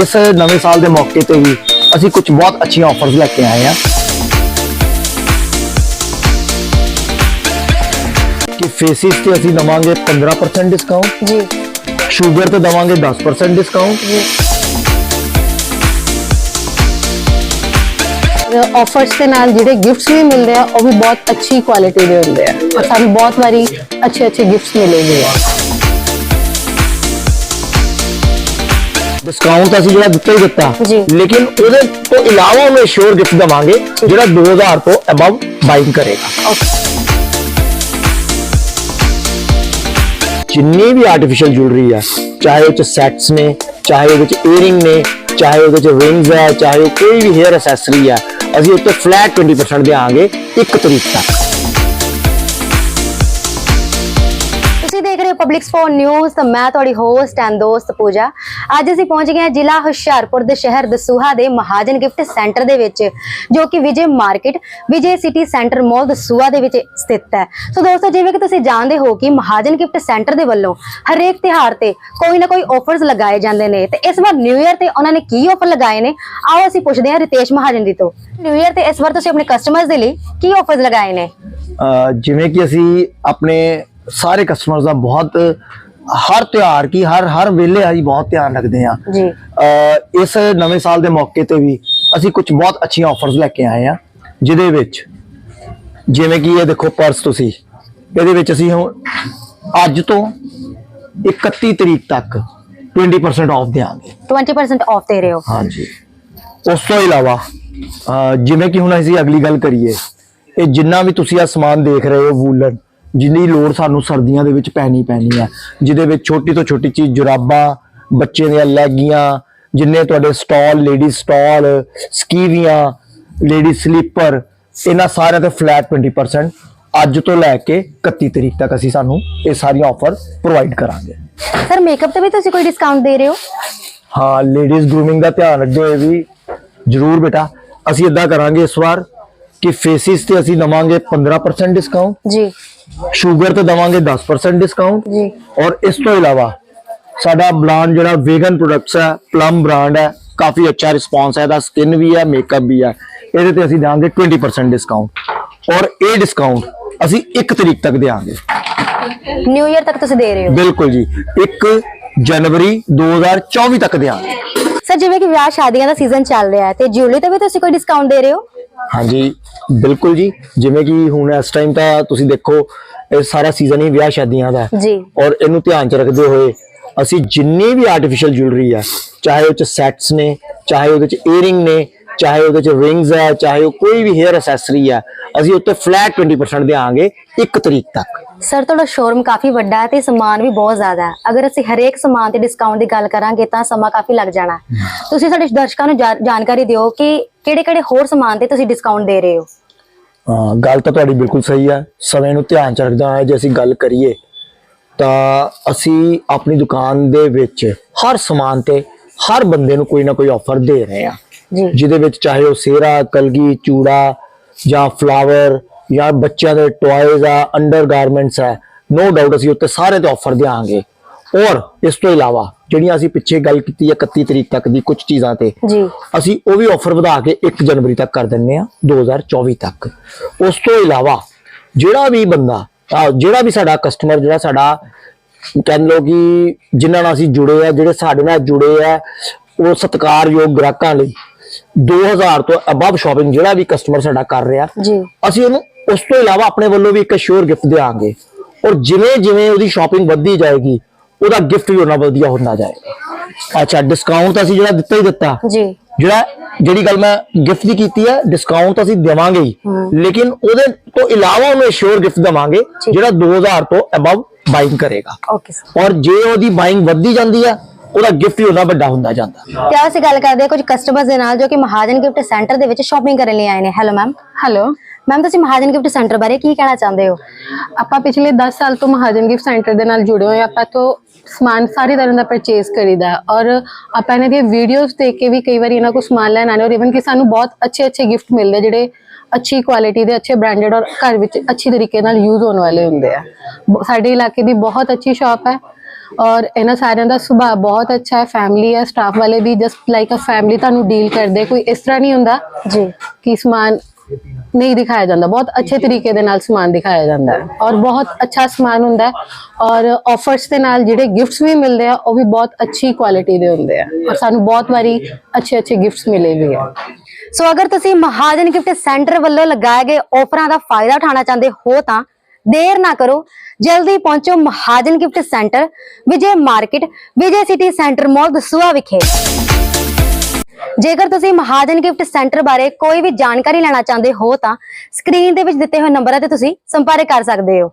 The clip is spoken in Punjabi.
ਇਸ ਨਵੇਂ ਸਾਲ ਦੇ ਮੌਕੇ ਤੇ ਵੀ ਅਸੀਂ ਕੁਝ ਬਹੁਤ ਅੱਛੀਆਂ ਆਫਰਸ ਲੈ ਕੇ ਆਏ ਹਾਂ ਕਿ ਫੇਸਿਸ ਤੇ ਅਸੀਂ ਦਵਾਂਗੇ 15% ਡਿਸਕਾਊਂਟ ਜੀ ਸ਼ੂਗਰ ਤੇ ਦਵਾਂਗੇ 10% ਡਿਸਕਾਊਂਟ ਆਫਰਸ ਦੇ ਨਾਲ ਜਿਹੜੇ ਗਿਫਟਸ ਵੀ ਮਿਲਦੇ ਆ ਉਹ ਵੀ ਬਹੁਤ ਅੱਛੀ ਕੁਆਲਿਟੀ ਦੇ ਹੁੰਦੇ ਆ ਔਰ ਸਾਨੂੰ ਬਹੁਤ ਵਾਰੀ ਅੱਛੇ ਅੱਛੇ ਗਿਫਟਸ ਮਿਲੇਗੇ ਡਿਸਕਾਊਂਟ ਅਸੀਂ ਜਿਹੜਾ ਦਿੱਤਾ ਹੀ ਦਿੱਤਾ। ਜੀ। ਲੇਕਿਨ ਉਹਦੇ ਤੋਂ ਇਲਾਵਾ ਉਹਨੂੰ ਸ਼ੋਰ ਗਿਫਟ ਦਵਾਂਗੇ ਜਿਹੜਾ 2000 ਤੋਂ ਅਬਵ ਬਾਈਂਗ ਕਰੇਗਾ। ਜਿੰਨੀ ਵੀ ਆਰਟੀਫੀਸ਼ੀਅਲ ਜੁਐਲਰੀ ਹੈ ਚਾਹੇ ਉਹ ਚ ਸੈਟਸ ਨੇ ਚਾਹੇ ਉਹਦੇ ਚ ਈਅਰਿੰਗ ਨੇ ਚਾਹੇ ਉਹਦੇ ਚ ਰਿੰਗਸ ਹੈ ਚਾਹੇ ਉਹ ਕੋਈ ਵੀ 헤ਅਰ ਐਕਸੈਸਰੀ ਹੈ ਅਸੀਂ ਉੱਤੇ ਫਲੈਟ 20% ਦੇਾਂਗੇ ਇੱਕ ਤਰੀਕ ਤੱਕ। ਤੁਸੀਂ ਦੇਖ ਰਹੇ ਹੋ ਪਬਲਿਕ ਸਪੋਰਟ ਨਿਊਜ਼ ਤਾਂ ਮੈਂ ਤੁਹਾਡੀ ਹੋਸਟ ਐਂਡ ਦੋਸਤ ਪੂਜਾ। ਅੱਜ ਅਸੀਂ ਪਹੁੰਚ ਗਏ ਹਾਂ ਜ਼ਿਲ੍ਹਾ ਹੁਸ਼ਿਆਰਪੁਰ ਦੇ ਸ਼ਹਿਰ ਦਸੂਹਾ ਦੇ ਮਹਾਜਨ ਗਿਫਟ ਸੈਂਟਰ ਦੇ ਵਿੱਚ, ਜੋ ਕਿ Vijay market, Vijay city centre mall Dasuya ਦੇ ਵਿੱਚ ਸਥਿਤ ਹੈ। ਸੋ ਦੋਸਤੋ, ਜਿਵੇਂ ਕਿ ਤੁਸੀਂ ਜਾਣਦੇ ਹੋ ਕਿ ਮਹਾਜਨ ਗਿਫਟ ਸੈਂਟਰ ਦੇ ਵੱਲੋਂ ਹਰੇਕ ਤਿਹਾਰ ਤੇ ਕੋਈ ਨਾ ਕੋਈ ਆਫਰਸ ਲਗਾਏ ਜਾਂਦੇ ਨੇ। ਤੇ ਇਸ ਵਾਰ ਨਿਊ ਇਅਰ ਤੇ ਉਹਨਾਂ ਨੇ ਕੀ ਆਫਰ ਲਗਾਏ ਨੇ? ਆਓ ਅਸੀਂ ਪੁੱਛਦੇ ਹਾਂ ਰਿਤੇਸ਼ ਮਹਾਜਨ ਜੀ ਤੋਂ। ਨਿਊ ਇਅਰ ਤੇ ਇਸ ਵਾਰ ਤੁਸੀਂ ਆਪਣੇ ਕਸਟਮਰਸ ਦੇ ਲਈ ਕੀ ਆਫਰਸ ਲਗਾਏ ਨੇ? ਜਿਵੇਂ ਕਿ ਅਸੀਂ ਆਪਣੇ ਸਾਰੇ ਕਸਟਮਰਸ ਦਾ ਬਹੁਤ ਹਰ ਤਿਉਹਾਰ ਕੀ ਹਰ ਹਰ ਵੇਲੇ ਅਸੀਂ ਬਹੁਤ ਧਿਆਨ ਰੱਖਦੇ ਹਾਂ। ਜੀ। ਇਸ ਨਵੇਂ ਸਾਲ ਦੇ ਮੌਕੇ ਤੇ ਵੀ ਅਸੀਂ ਕੁਝ ਬਹੁਤ ਅੱਛੀਆਂ ਆਫਰਸ ਲੈ ਕੇ ਆਏ ਹਾਂ ਜਿਹਦੇ ਵਿੱਚ ਜਿਵੇਂ ਕਿ ਇਹ ਦੇਖੋ ਪਰਸ ਤੁਸੀਂ ਇਹਦੇ ਵਿੱਚ ਅਸੀਂ ਹੁਣ ਅੱਜ ਤੋਂ 31 ਤਰੀਕ ਤੱਕ 20% ਆਫ ਦੇਵਾਂਗੇ 20% ਆਫ ਦੇ ਰਹੇ ਹੋ। ਹਾਂਜੀ। ਉਸ ਤੋਂ ਇਲਾਵਾ ਜਿਵੇਂ ਕਿ ਹੁਣ ਅਸੀਂ ਅਗਲੀ ਗੱਲ ਕਰੀਏ ਇਹ ਜਿੰਨਾ ਵੀ ਤੁਸੀਂ ਆ ਸਮਾਨ ਦੇਖ ਰਹੇ ਹੋ ਵੂਲਨ ਜਿੰਨੀ ਲੋੜ ਸਾਨੂੰ ਸਰਦੀਆਂ ਦੇ ਵਿੱਚ ਪੈਣੀ ਪੈਣੀ ਹੈ ਜਿਹਦੇ ਵਿੱਚ ਛੋਟੀ ਤੋਂ ਛੋਟੀ ਚੀਜ਼ ਜੁਰਾਬਾਂ ਬੱਚੇ ਦੀਆਂ ਲੈਗੀਆਂ ਜਿੰਨੇ ਤੁਹਾਡੇ ਸਟਾਲ ਲੇਡੀ ਸਟਾਲ ਸਕੀਵੀਆਂ ਲੇਡੀ ਸਲੀਪਰ ਇਹਨਾਂ ਸਾਰਿਆਂ ਤੇ ਫਲੈਟ 20% ਅੱਜ ਤੋਂ ਲੈ ਕੇ 31 ਤਰੀਕ ਤੱਕ ਅਸੀਂ ਸਾਨੂੰ ਇਹ ਸਾਰੀਆਂ ਆਫਰ ਪ੍ਰੋਵਾਈਡ ਕਰਾਂਗੇ। ਸਰ ਮੇਕਅਪ ਤੇ ਵੀ ਤੁਸੀਂ ਕੋਈ ਡਿਸਕਾਊਂਟ ਦੇ ਰਹੇ ਹੋ? ਹਾਂ ਲੇਡੀਜ਼ ਗਰੂਮਿੰਗ ਦਾ ਧਿਆਨ ਰੱਖਦੇ ਹੋਏ ਵੀ ਜਰੂਰ ਬੇਟਾ ਅਸੀਂ ਇਦਾਂ ਕਰਾਂਗੇ ਇਸ ਵਾਰ ਕਿ ਫੇਸਿਸ ਤੇ ਅਸੀਂ ਦਵਾਂਗੇ 15% ਡਿਸਕਾਊਂਟ ਜੀ ਸ਼ੂਗਰ ਤੇ ਦਵਾਂਗੇ 10% ਡਿਸਕਾਊਂਟ ਜੀ ਔਰ ਇਸ ਤੋਂ ਇਲਾਵਾ ਸਾਡਾ ਬ੍ਰਾਂਡ ਜਿਹੜਾ ਵੇਗਨ ਪ੍ਰੋਡਕਟਸ ਹੈ ਪਲਮ ਬ੍ਰਾਂਡ ਹੈ ਕਾਫੀ ਅੱਛਾ ਰਿਸਪੌਂਸ ਹੈ ਇਹਦਾ ਸਕਿਨ ਵੀ ਹੈ ਮੇਕਅਪ ਵੀ ਹੈ ਇਹਦੇ ਤੇ ਅਸੀਂ ਦੇਵਾਂਗੇ 20% ਡਿਸਕਾਊਂਟ ਔਰ ਇਹ ਡਿਸਕਾਊਂਟ ਅਸੀਂ 1 ਤਰੀਕ ਤੱਕ ਦੇਵਾਂਗੇ ਨਿਊ ਇਅਰ ਤੱਕ ਤੁਸੀਂ ਦੇ ਰਹੇ ਹੋ ਬਿਲਕੁਲ ਜੀ 1 ਜਨਵਰੀ 2024 ਤੱਕ ਦੇਵਾਂਗੇ ਸਰ ਜਿਵੇਂ ਕਿ ਵਿਆਹ ਸ਼ਾਦੀਆਂ ਦਾ ਸੀਜ਼ਨ ਚੱਲ ਰਿਹਾ ਹੈ ਤੇ ਜਿਊਲਰੀ ਤੇ ਵੀ ਤੁਸੀਂ ਕੋਈ ਡਿਸਕਾਊਂਟ ਦੇ ਰਹੇ ਹੋ ਹਾਂਜੀ ਬਿਲਕੁਲ ਜੀ। ਜਿਵੇਂ ਕਿ ਹੁਣ ਇਸ ਟਾਈਮ ਤਾਂ ਤੁਸੀਂ ਦੇਖੋ ਇਹ ਸਾਰਾ ਸੀਜ਼ਨ ਹੀ ਵਿਆਹ ਸ਼ਾਦੀਆਂ ਦਾ। ਜੀ। ਔਰ ਇਹਨੂੰ ਧਿਆਨ ਚ ਰੱਖਦੇ ਹੋਏ ਅਸੀਂ ਜਿੰਨੀ ਵੀ ਆਰਟੀਫੀਸ਼ੀਅਲ ਜੁਐਲਰੀ ਆ ਚਾਹੇ ਉਹ ਚ ਸੈਟਸ ਨੇ ਚਾਹੇ ਉਹਦੇ ਚ ਈਅਰਿੰਗ ਨੇ ਚਾਹੇ ਉਹਦੇ ਚ ਰਿੰਗਸ ਹੈ ਚਾਹੇ ਉਹ ਕੋਈ ਵੀ 헤ਅਰ ਐਕਸੈਸਰੀ ਹੈ ਅਸੀਂ ਉੱਤੇ ਫਲੈਟ 20% ਦੇਵਾਂਗੇ 1 ਤਰੀਕ ਤੱਕ। ਸਰ ਤੁਹਾਡਾ ਸ਼ੋਰੂਮ ਕਾਫੀ ਵੱਡਾ ਹੈ ਤੇ ਸਮਾਨ ਵੀ ਬਹੁਤ ਜ਼ਿਆਦਾ ਹੈ। ਅਗਰ ਅਸੀਂ ਹਰੇਕ ਸਮਾਨ ਤੇ ਡਿਸਕਾਊਂਟ ਦੀ ਗੱਲ ਕਰਾਂਗੇ ਤਾਂ ਸਮਾਂ ਕਾਫੀ ਲੱਗ ਜਾਣਾ। ਤੁਸੀਂ ਸਾਡੇ ਦਰਸ਼ਕਾਂ ਨੂੰ ਜਾਣਕਾਰੀ ਦਿਓ ਕਿ ਕਿਹੜੇ-ਕਿਹੜੇ ਹੋਰ ਸਮਾਨ ਤੇ ਤੁਸੀਂ ਡਿਸਕਾਊਂਟ ਦੇ ਰਹੇ ਹੋ? ਹਾਂ ਗੱਲ ਤਾਂ ਤੁਹਾਡੀ ਬਿਲਕੁਲ ਸਹੀ ਹੈ ਸਮੇਂ ਨੂੰ ਧਿਆਨ ਚ ਰੱਖਦਾ ਹੋਇਆ ਜੇ ਅਸੀਂ ਗੱਲ ਕਰੀਏ ਤਾਂ ਅਸੀਂ ਆਪਣੀ ਦੁਕਾਨ ਦੇ ਵਿੱਚ ਹਰ ਸਮਾਨ ਤੇ ਹਰ ਬੰਦੇ ਨੂੰ ਕੋਈ ਨਾ ਕੋਈ ਆਫਰ ਦੇ ਰਹੇ ਹਾਂ। ਜੀ। ਜਿਹਦੇ ਵਿੱਚ ਚਾਹੇ ਉਹ ਸੇਰਾ ਕਲਗੀ ਚੂੜਾ ਜਾਂ ਫਲਾਵਰ ਜਾਂ ਬੱਚਿਆਂ ਦੇ ਟੌਇਜ਼ ਆ ਅੰਡਰ ਗਾਰਮੈਂਟਸ ਹੈ ਨੋ ਡਾਊਟ ਅਸੀਂ ਉੱਤੇ ਸਾਰੇ ਤੇ ਆਫਰ ਦੇਵਾਂਗੇ ਔਰ ਇਸ ਤੋਂ ਇਲਾਵਾ ਜਿਹੜੀਆਂ ਅਸੀਂ ਪਿੱਛੇ ਗੱਲ ਕੀਤੀ ਹੈ 31 ਤਰੀਕ ਤੱਕ ਦੀ ਕੁਝ ਚੀਜ਼ਾਂ ਤੇ ਜੀ। ਅਸੀਂ ਉਹ ਵੀ ਆਫਰ ਵਧਾ ਕੇ 1 ਜਨਵਰੀ ਤੱਕ ਕਰ ਦਿੰਨੇ ਆ 2024 ਤੱਕ। ਉਸ ਤੋਂ ਇਲਾਵਾ ਜਿਹੜਾ ਵੀ ਬੰਦਾ ਜਿਹੜਾ ਵੀ ਸਾਡਾ ਕਸਟਮਰ ਜਿਹੜਾ ਸਾਡਾ ਕਹਿੰਦੇ ਲੋ ਕਿ ਜਿਨ੍ਹਾਂ ਨਾਲ ਅਸੀਂ ਜੁੜੇ ਆ ਜਿਹੜੇ ਸਾਡੇ ਨਾਲ ਜੁੜੇ ਆ ਉਹ ਸਤਿਕਾਰਯੋਗ ਗ੍ਰਾਹਕਾਂ ਲਈ 2000 ਤੋਂ ਅਬਵ ਸ਼ਾਪਿੰਗ ਜਿਹੜਾ ਵੀ ਕਸਟਮਰ ਸਾਡਾ ਕਰ ਰਿਹਾ ਜੀ। ਅਸੀਂ ਉਹਨੂੰ ਉਸ ਤੋਂ ਇਲਾਵਾ ਆਪਣੇ ਵੱਲੋਂ ਵੀ ਇੱਕ ਸ਼ੋਰ ਗਿਫਟ ਦੇਵਾਂਗੇ ਔਰ ਜਿਵੇਂ ਜਿਵੇਂ ਉਹਦੀ ਸ਼ਾਪਿੰਗ ਵੱਧਦੀ ਜਾਏਗੀ ਉਹਦਾ ਗਿਫਟ ਵੀ ਉਹਨਾਂ ਵਧੀਆ ਹੁੰਦਾ ਜਾਏਗਾ। ਅੱਛਾ ਡਿਸਕਾਊਂਟ ਤਾਂ ਅਸੀਂ ਜਿਹੜਾ ਦਿੱਤਾ ਹੀ ਦਿੱਤਾ। ਜੀ। ਜਿਹੜਾ ਜਿਹੜੀ ਗੱਲ ਮੈਂ ਗਿਫਟ ਦੀ ਕੀਤੀ ਹੈ ਡਿਸਕਾਊਂਟ ਤਾਂ ਅਸੀਂ ਦੇਵਾਂਗੇ ਹੀ। ਲੇਕਿਨ ਉਹਦੇ ਤੋਂ ਇਲਾਵਾ ਉਹਨੂੰ ਸ਼ੋਰ ਗਿਫਟ ਦੇਵਾਂਗੇ ਜਿਹੜਾ 2000 ਤੋਂ ਅਬਵ ਬਾਈਂਗ ਕਰੇਗਾ। ਓਕੇ ਸਰ ਔਰ ਜੇ ਉਹਦੀ ਬਾਈਂਗ ਵੱਧਦੀ ਜਾਂਦੀ ਆ ਉਹਦਾ ਗਿਫਟ ਵੀ ਉਹਨਾਂ ਵੱਡਾ ਹੁੰਦਾ ਜਾਂਦਾ। ਤੇ ਅਸੀਂ ਗੱਲ ਕਰਦੇ ਹਾਂ ਕੁਝ ਕਸਟਮਰਸ ਦੇ ਨਾਲ ਜੋ ਕਿ ਮਹਾਜਨ ਗਿਫਟ ਸੈਂਟਰ ਦੇ ਵਿੱਚ ਸ਼ਾਪਿੰਗ ਕਰਨ ਲਈ ਆਏ ਨੇ। ਹੈਲੋ ਮੈਮ ਹੈਲੋ ਮੈਮ ਤੁਸੀਂ ਮਹਾਜਨ ਗਿਫਟ ਸੈਂਟਰ ਬਾਰੇ ਕੀ ਕਹਿਣਾ ਚਾਹੁੰਦੇ ਹੋ? ਆਪਾਂ ਪਿਛਲੇ 10 ਸਾਲ ਤੋਂ ਮਹਾਜਨ ਗਿਫਟ ਸੈਂਟਰ ਦੇ ਨਾਲ ਜੁੜੇ ਹੋਏ। ਆਪਾਂ ਤੋਂ ਸਮਾਨ ਸਾਰੀ ਤਰ੍ਹਾਂ ਦਾ ਪਰਚੇਸ ਕਰੀਦਾ ਔਰ ਆਪਾਂ ਇਹਨਾਂ ਦੀਆਂ ਵੀਡੀਓਜ਼ ਦੇਖ ਕੇ ਵੀ ਕਈ ਵਾਰੀ ਇਹਨਾਂ ਕੋਲ ਸਮਾਨ ਲੈਣ ਆਨੇ ਔਰ ਇਵਨ ਕਿ ਸਾਨੂੰ ਬਹੁਤ ਅੱਛੇ ਅੱਛੇ ਗਿਫਟ ਮਿਲਦੇ ਜਿਹੜੇ ਅੱਛੀ ਕੁਆਲਿਟੀ ਦੇ ਅੱਛੇ ਬ੍ਰਾਂਡਡ ਔਰ ਘਰ ਵਿੱਚ ਅੱਛੀ ਤਰੀਕੇ ਨਾਲ ਯੂਜ਼ ਹੋਣ ਵਾਲੇ ਹੁੰਦੇ ਆ। ਸਾਡੇ ਇਲਾਕੇ ਦੀ ਬਹੁਤ ਅੱਛੀ ਸ਼ਾਪ ਹੈ। ਔਰ ਇਹਨਾਂ ਸਾਰਿਆਂ ਦਾ ਸੁਭਾਅ ਬਹੁਤ ਅੱਛਾ ਹੈ। ਫੈਮਿਲੀ ਹੈ ਸਟਾਫ ਵਾਲੇ ਵੀ ਜਸਟ ਲਾਈਕ ਅ ਫੈਮਿਲੀ ਤੁਹਾਨੂੰ ਡੀਲ ਕਰਦੇ ਕੋਈ ਇਸ ਤਰ੍ਹਾਂ ਨਹੀਂ ਹੁੰਦਾ ਜੀ। ਕਿ ਸਮਾਨ ਨਹੀਂ ਦਿਖਾਇਆ ਜਾਂਦਾ। ਬਹੁਤ ਅੱਛੇ ਤਰੀਕੇ ਦੇ ਨਾਲ ਸਮਾਨ ਦਿਖਾਇਆ ਜਾਂਦਾ ਹੈ। ਔਰ ਬਹੁਤ ਅੱਛਾ ਸਮਾਨ ਹੁੰਦਾ ਹੈ। ਔਰ ਆਫਰਸ ਦੇ ਨਾਲ ਜਿਹੜੇ ਗਿਫਟਸ ਵੀ ਮਿਲਦੇ ਆ ਉਹ ਵੀ ਬਹੁਤ ਅੱਛੀ ਕੁਆਲਿਟੀ ਦੇ ਹੁੰਦੇ ਆ। ਔਰ ਸਾਨੂੰ ਬਹੁਤ ਵਾਰੀ ਅੱਛੇ ਅੱਛੇ ਗਿਫਟਸ ਮਿਲੇ ਵੀ ਆ। ਸੋ ਅਗਰ ਤੁਸੀਂ ਮਹਾਜਨ ਗਿਫਟ ਸੈਂਟਰ ਵੱਲੋਂ ਲਗਾਏ ਗਏ ਆਫਰਾਂ ਦਾ ਫਾਇਦਾ ਉਠਾਉਣਾ ਚਾਹੁੰਦੇ ਹੋ ਤਾਂ ਦੇਰ ਨਾ ਕਰੋ। ਜਲਦੀ ਪਹੁੰਚੋ Mahajan gift centre Vijay market Vijay city centre mall Dasuya ਵਿਖੇ। ਜੇਕਰ ਤੁਸੀਂ ਮਹਾਜਨ ਗਿਫਟ ਸੈਂਟਰ ਬਾਰੇ ਕੋਈ ਵੀ ਜਾਣਕਾਰੀ ਲੈਣਾ ਚਾਹੁੰਦੇ ਹੋ ਤਾਂ ਸਕਰੀਨ ਦੇ ਵਿੱਚ ਦਿੱਤੇ ਹੋਏ ਨੰਬਰਾਂ ਤੇ ਤੁਸੀਂ ਸੰਪਰਕ ਕਰ ਸਕਦੇ ਹੋ।